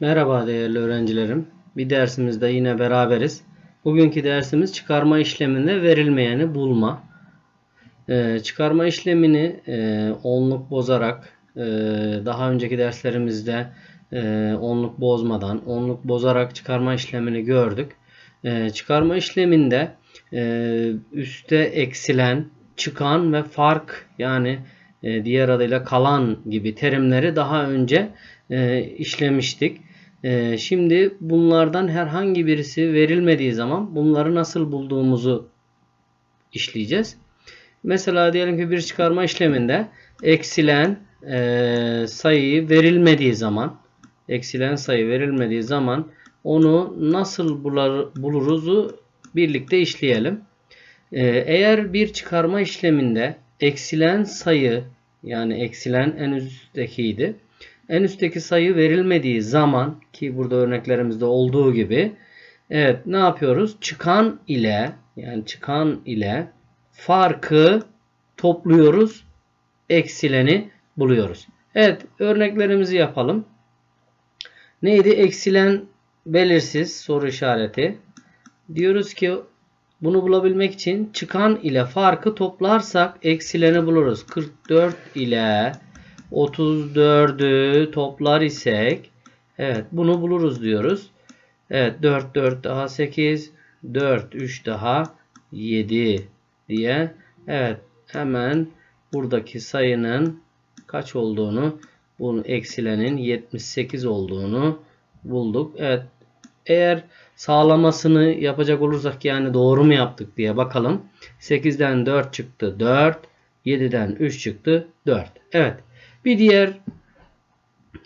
Merhaba değerli öğrencilerim. Bir dersimizde yine beraberiz. Bugünkü dersimiz çıkarma işleminde verilmeyeni bulma. Ee, çıkarma işlemini e, onluk bozarak e, daha önceki derslerimizde e, onluk bozmadan onluk bozarak çıkarma işlemini gördük. E, çıkarma işleminde e, üste eksilen, çıkan ve fark yani e, diğer adıyla kalan gibi terimleri daha önce e, işlemiştik. E, şimdi bunlardan herhangi birisi verilmediği zaman bunları nasıl bulduğumuzu işleyeceğiz. Mesela diyelim ki bir çıkarma işleminde eksilen e, sayı verilmediği zaman eksilen sayı verilmediği zaman onu nasıl bular, buluruzu birlikte işleyelim. E, eğer bir çıkarma işleminde eksilen sayı yani eksilen en üsttekiydi. En üstteki sayı verilmediği zaman ki burada örneklerimizde olduğu gibi evet ne yapıyoruz? Çıkan ile yani çıkan ile farkı topluyoruz. Eksileni buluyoruz. Evet örneklerimizi yapalım. Neydi? Eksilen belirsiz soru işareti. Diyoruz ki bunu bulabilmek için çıkan ile farkı toplarsak eksileni buluruz. 44 ile 34'ü toplar isek evet bunu buluruz diyoruz. Evet 4 4 daha 8 4 3 daha 7 diye evet hemen buradaki sayının kaç olduğunu bunun eksilenin 78 olduğunu bulduk. Evet eğer sağlamasını yapacak olursak yani doğru mu yaptık diye bakalım. 8'den 4 çıktı 4. 7'den 3 çıktı 4. Evet. Bir diğer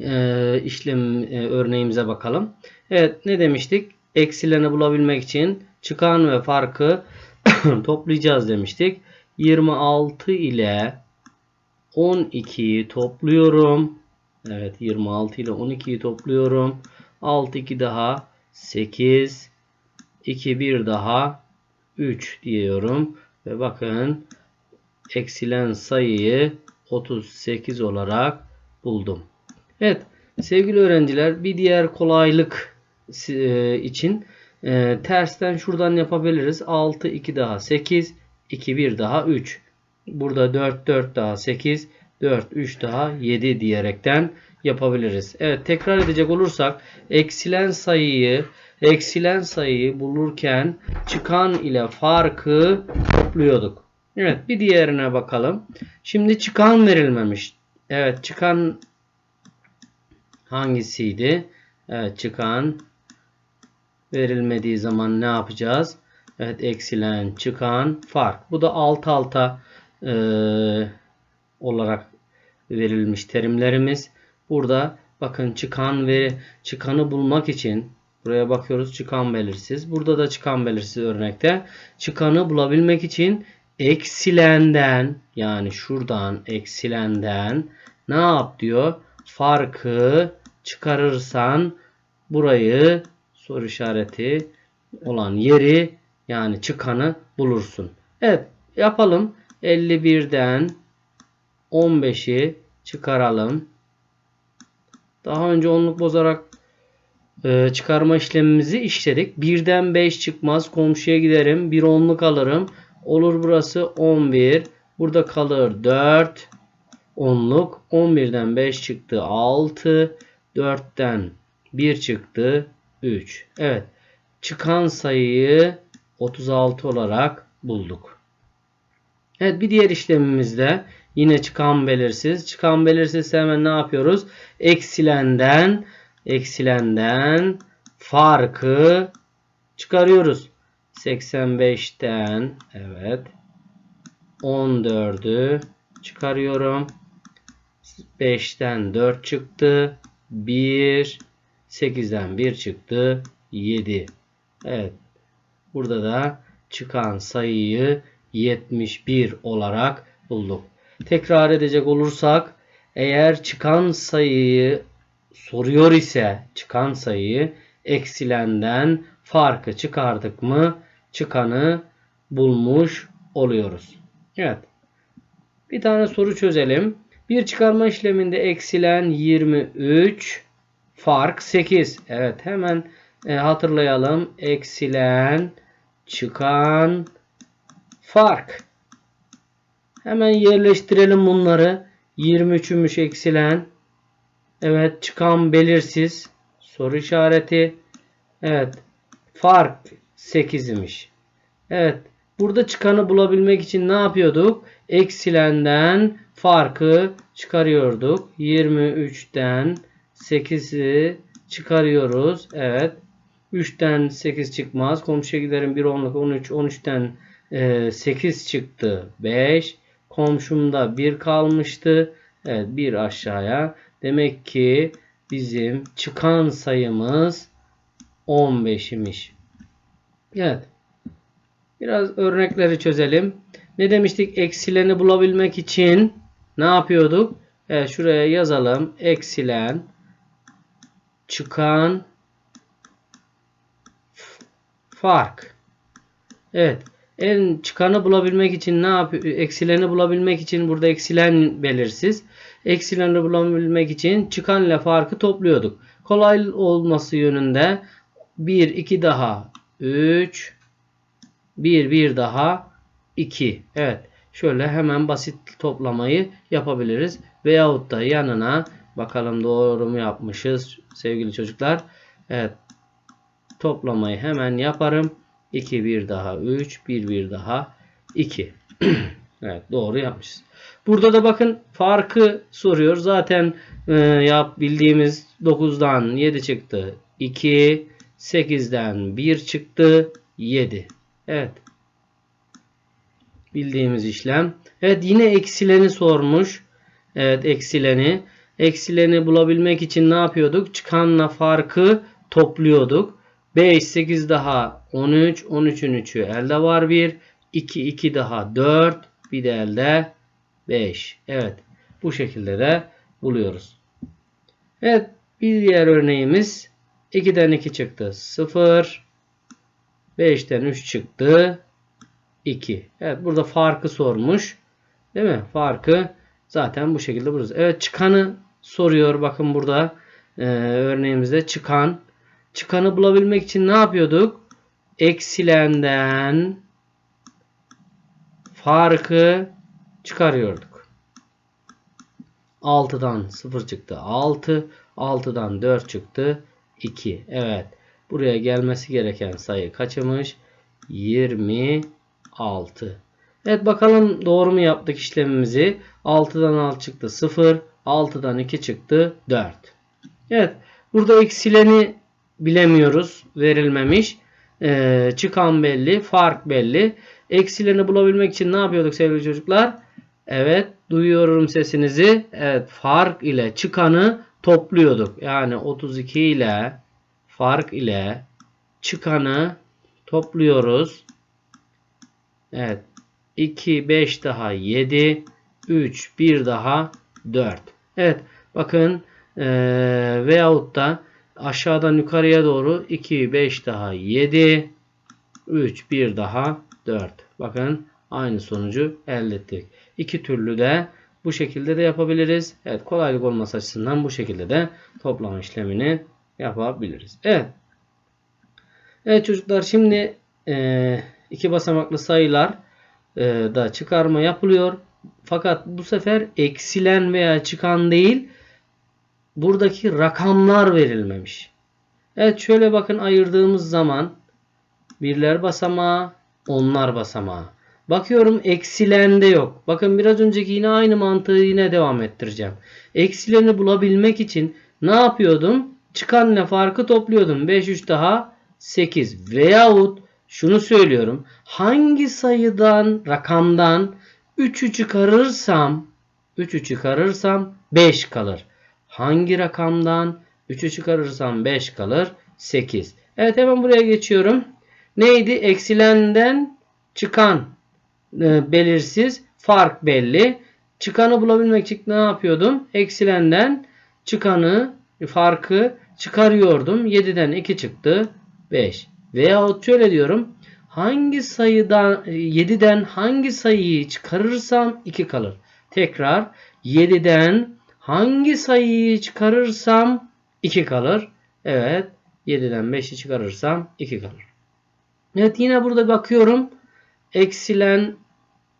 e, işlem e, örneğimize bakalım. Evet ne demiştik? Eksileni bulabilmek için çıkan ve farkı toplayacağız demiştik. 26 ile 12'yi topluyorum. Evet 26 ile 12'yi topluyorum. 6 2 daha 8 2 1 daha 3 diyorum. Ve bakın eksilen sayıyı 38 olarak buldum. Evet sevgili öğrenciler bir diğer kolaylık e, için e, tersten şuradan yapabiliriz. 6 2 daha 8 2 1 daha 3. Burada 4 4 daha 8 4 3 daha 7 diyerekten yapabiliriz. Evet tekrar edecek olursak eksilen sayıyı eksilen sayıyı bulurken çıkan ile farkı topluyorduk. Evet bir diğerine bakalım. Şimdi çıkan verilmemiş. Evet çıkan hangisiydi? Evet çıkan verilmediği zaman ne yapacağız? Evet eksilen çıkan fark. Bu da alt alta e, olarak verilmiş terimlerimiz. Burada bakın çıkan ve çıkanı bulmak için buraya bakıyoruz çıkan belirsiz. Burada da çıkan belirsiz örnekte. Çıkanı bulabilmek için eksilenden yani şuradan eksilenden ne yap diyor? Farkı çıkarırsan burayı soru işareti olan yeri yani çıkanı bulursun. Evet yapalım. 51'den 15'i çıkaralım. Daha önce onluk bozarak e, çıkarma işlemimizi işledik. 1'den 5 çıkmaz. Komşuya giderim. Bir onluk alırım. Olur burası 11. Burada kalır 4. Onluk. 11'den 5 çıktı 6. 4'ten 1 çıktı 3. Evet. Çıkan sayıyı 36 olarak bulduk. Evet bir diğer işlemimizde yine çıkan belirsiz. Çıkan belirsiz hemen ne yapıyoruz? Eksilenden eksilenden farkı çıkarıyoruz. 85'ten evet 14'ü çıkarıyorum. 5'ten 4 çıktı. 1 8'den 1 çıktı. 7. Evet. Burada da çıkan sayıyı 71 olarak bulduk. Tekrar edecek olursak eğer çıkan sayıyı soruyor ise çıkan sayıyı eksilenden farkı çıkardık mı çıkanı bulmuş oluyoruz. Evet. Bir tane soru çözelim. Bir çıkarma işleminde eksilen 23 fark 8. Evet hemen e, hatırlayalım. Eksilen, çıkan, fark. Hemen yerleştirelim bunları. 23'ümüş eksilen. Evet çıkan belirsiz. Soru işareti. Evet. Fark 8'miş. Evet. Burada çıkanı bulabilmek için ne yapıyorduk? Eksilenden farkı çıkarıyorduk. 23'ten 8'i çıkarıyoruz. Evet. 3'ten 8 çıkmaz. Komşuya giderim 1 10'luk 13. 13'ten 8 çıktı. 5. Komşumda 1 kalmıştı. Evet 1 aşağıya. Demek ki bizim çıkan sayımız 15 imiş. Evet. Biraz örnekleri çözelim. Ne demiştik? Eksileni bulabilmek için ne yapıyorduk? Evet, şuraya yazalım. Eksilen, çıkan, fark. Evet. En çıkanı bulabilmek için ne yapıyor? Eksileni bulabilmek için burada eksilen belirsiz. Eksileni bulabilmek için çıkan ile farkı topluyorduk. Kolay olması yönünde 1 2 daha 3 1 1 daha 2. Evet. Şöyle hemen basit toplamayı yapabiliriz. Veyahut da yanına bakalım doğru mu yapmışız sevgili çocuklar. Evet. Toplamayı hemen yaparım. 2 1 daha 3 1 1 daha 2. evet doğru yapmışız. Burada da bakın farkı soruyor. Zaten e, yap bildiğimiz 9'dan 7 çıktı. 2 8'den 1 çıktı. 7. Evet. Bildiğimiz işlem. Evet yine eksileni sormuş. Evet eksileni. Eksileni bulabilmek için ne yapıyorduk? Çıkanla farkı topluyorduk. 5, 8 daha 13. 13'ün 3'ü elde var 1. 2, 2 daha 4. Bir de elde 5. Evet. Bu şekilde de buluyoruz. Evet. Bir diğer örneğimiz 2'den 2 çıktı. 0. 5'ten 3 çıktı. 2. Evet. Burada farkı sormuş. Değil mi? Farkı zaten bu şekilde buluyoruz. Evet. Çıkanı soruyor. Bakın burada e, örneğimizde çıkan. Çıkanı bulabilmek için ne yapıyorduk? Eksilenden farkı çıkarıyorduk. 6'dan 0 çıktı. 6. 6'dan 4 çıktı. 2. Evet. Buraya gelmesi gereken sayı kaçmış? 26. Evet bakalım doğru mu yaptık işlemimizi? 6'dan 6 çıktı 0. 6'dan 2 çıktı 4. Evet. Burada eksileni bilemiyoruz. Verilmemiş. Ee, çıkan belli. Fark belli. Eksileni bulabilmek için ne yapıyorduk sevgili çocuklar? Evet. Duyuyorum sesinizi. Evet. Fark ile çıkanı topluyorduk. Yani 32 ile fark ile çıkanı topluyoruz. Evet. 2, 5 daha 7, 3, 1 daha 4. Evet. Bakın ee, veyahut da aşağıdan yukarıya doğru 2, 5 daha 7, 3, 1 daha 4. Bakın aynı sonucu elde ettik. İki türlü de bu şekilde de yapabiliriz. Evet kolaylık olması açısından bu şekilde de toplama işlemini yapabiliriz. Evet. Evet çocuklar şimdi e, iki basamaklı sayılar e, da çıkarma yapılıyor. Fakat bu sefer eksilen veya çıkan değil buradaki rakamlar verilmemiş. Evet şöyle bakın ayırdığımız zaman birler basamağı, onlar basamağı. Bakıyorum eksilende yok. Bakın biraz önceki yine aynı mantığı yine devam ettireceğim. Eksileni bulabilmek için ne yapıyordum? Çıkan ne farkı topluyordum. 5 3 daha 8 veyahut şunu söylüyorum. Hangi sayıdan rakamdan 3'ü çıkarırsam 3'ü çıkarırsam 5 kalır. Hangi rakamdan 3'ü çıkarırsam 5 kalır? 8. Evet hemen buraya geçiyorum. Neydi? Eksilenden çıkan e, belirsiz. Fark belli. Çıkanı bulabilmek için ne yapıyordum? Eksilenden çıkanı, farkı çıkarıyordum. 7'den 2 çıktı. 5. Veyahut şöyle diyorum. Hangi sayıdan 7'den hangi sayıyı çıkarırsam 2 kalır. Tekrar 7'den hangi sayıyı çıkarırsam 2 kalır. Evet. 7'den 5'i çıkarırsam 2 kalır. Evet yine burada bakıyorum. Eksilen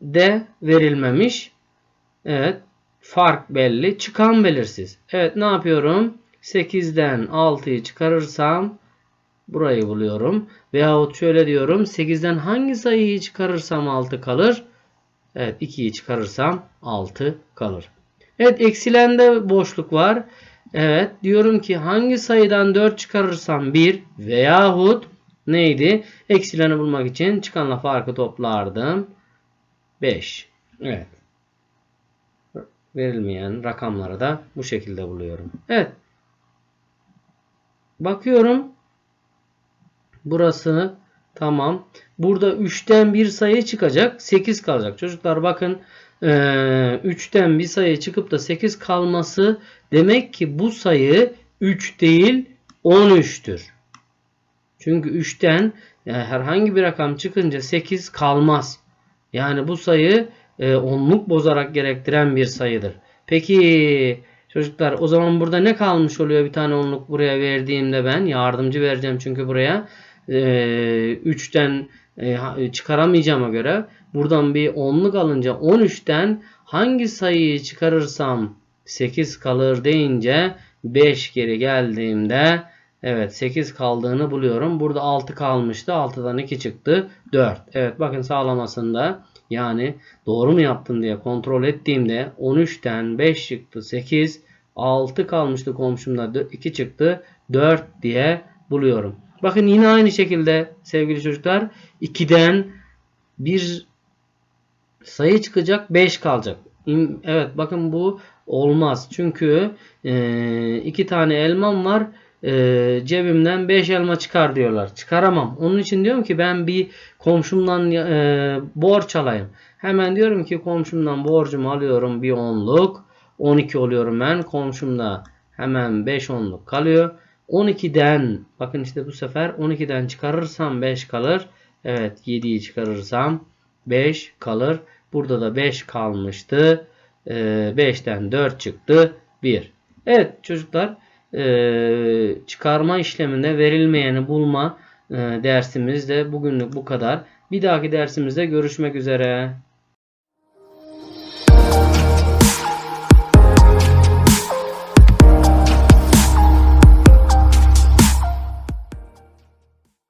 de verilmemiş. Evet. Fark belli. Çıkan belirsiz. Evet ne yapıyorum? 8'den 6'yı çıkarırsam burayı buluyorum. Veyahut şöyle diyorum. 8'den hangi sayıyı çıkarırsam 6 kalır? Evet 2'yi çıkarırsam 6 kalır. Evet eksilende boşluk var. Evet diyorum ki hangi sayıdan 4 çıkarırsam 1 veyahut neydi? Eksileni bulmak için çıkanla farkı toplardım. 5. Evet. Verilmeyen rakamları da bu şekilde buluyorum. Evet. Bakıyorum. Burası tamam. Burada 3'ten bir sayı çıkacak. 8 kalacak. Çocuklar bakın 3'ten bir sayı çıkıp da 8 kalması demek ki bu sayı 3 değil 13'tür. Çünkü 3'ten yani herhangi bir rakam çıkınca 8 kalmaz. Yani bu sayı e, onluk bozarak gerektiren bir sayıdır. Peki çocuklar o zaman burada ne kalmış oluyor bir tane onluk buraya verdiğimde ben yardımcı vereceğim çünkü buraya e, 3'ten e, çıkaramayacağıma göre buradan bir onluk alınca 13'ten hangi sayıyı çıkarırsam 8 kalır deyince 5 geri geldiğimde evet 8 kaldığını buluyorum. Burada 6 kalmıştı. 6'dan 2 çıktı. 4. Evet bakın sağlamasında yani doğru mu yaptım diye kontrol ettiğimde 13'ten 5 çıktı 8. 6 kalmıştı komşumda 2 çıktı 4 diye buluyorum. Bakın yine aynı şekilde sevgili çocuklar 2'den bir sayı çıkacak 5 kalacak. Evet bakın bu olmaz. Çünkü e, iki tane elmam var. E, cebimden 5 elma çıkar diyorlar. Çıkaramam. Onun için diyorum ki ben bir komşumdan e, borç alayım. Hemen diyorum ki komşumdan borcumu alıyorum bir onluk. 12 oluyorum ben. Komşumda hemen 5 onluk kalıyor. 12'den bakın işte bu sefer 12'den çıkarırsam 5 kalır. Evet 7'yi çıkarırsam 5 kalır. Burada da 5 kalmıştı. 5'ten ee, 4 çıktı. 1. Evet çocuklar ee, çıkarma işleminde verilmeyeni bulma ee, dersimiz de bugünlük bu kadar. Bir dahaki dersimizde görüşmek üzere.